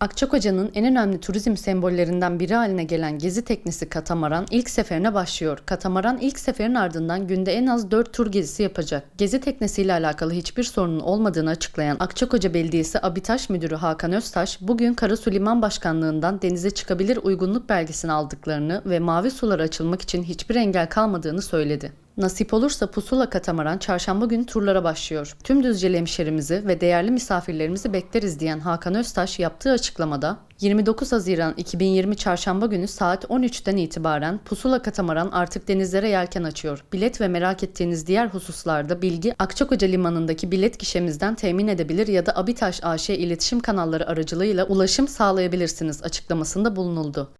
Akçakoca'nın en önemli turizm sembollerinden biri haline gelen gezi teknesi katamaran ilk seferine başlıyor. Katamaran ilk seferin ardından günde en az 4 tur gezisi yapacak. Gezi teknesiyle alakalı hiçbir sorunun olmadığını açıklayan Akçakoca Belediyesi Abitaş Müdürü Hakan Öztaş, bugün Karasu Liman Başkanlığı'ndan denize çıkabilir uygunluk belgesini aldıklarını ve mavi sulara açılmak için hiçbir engel kalmadığını söyledi. Nasip olursa Pusula Katamaran çarşamba günü turlara başlıyor. Tüm Düzceli hemşerimizi ve değerli misafirlerimizi bekleriz diyen Hakan Öztaş yaptığı açıklamada 29 Haziran 2020 çarşamba günü saat 13'ten itibaren Pusula Katamaran artık denizlere yelken açıyor. Bilet ve merak ettiğiniz diğer hususlarda bilgi Akçakoca Limanı'ndaki bilet gişemizden temin edebilir ya da Abitaş AŞ iletişim kanalları aracılığıyla ulaşım sağlayabilirsiniz açıklamasında bulunuldu.